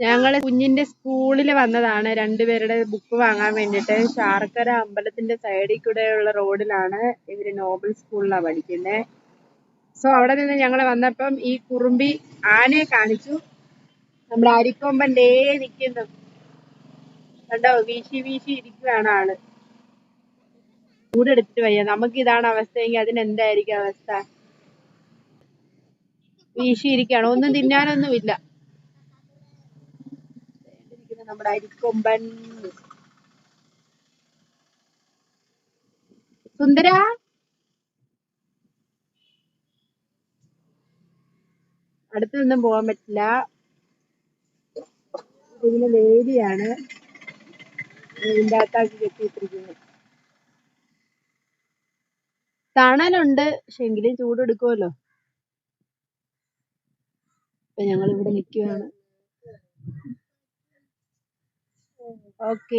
ഞങ്ങൾ കുഞ്ഞിന്റെ സ്കൂളിൽ വന്നതാണ്. രണ്ടുപേരുടെ ബുക്ക് വാങ്ങാൻ വേണ്ടിട്ട് ശാർക്കര അമ്പലത്തിന്റെ സൈഡിൽ കൂടെയുള്ള റോഡിലാണ് ഇവർ നോബൽ സ്കൂളിലാണ് പഠിക്കുന്നത് സോ അവിടെ നിന്ന് ഞങ്ങൾ വന്നപ്പം ഈ കുറുമ്പി ആനയെ കാണിച്ചു. നമ്മൾ അരിക്കൊമ്പന്റെ നിൽക്കുന്നു കണ്ടോ? വീശി വീശി ഇരിക്കുകയാണ് ആൾ. ചൂടെടുത്തിട്ട് വയ്യ. നമുക്ക് ഇതാണ് അവസ്ഥയെങ്കിൽ അതിന് എന്തായിരിക്കും അവസ്ഥ? വീശിയിരിക്കുകയാണ് ഒന്നും തിന്നാനൊന്നുമില്ല. നമ്മുടെ അരിക്കൊമ്പൻ സുന്ദര? അടുത്തൊന്നും പോകാൻ പറ്റില്ല. ഇതിന് വേലിയാണ് ഇതിന്റെ കെട്ടിയിട്ടിരിക്കുന്നത്. തണലുണ്ട് പക്ഷെ എങ്കിലും ചൂടെടുക്കുമല്ലോ അപ്പൊ ഞങ്ങൾ ഇവിടെ നിൽക്കുവാണ്. Ok.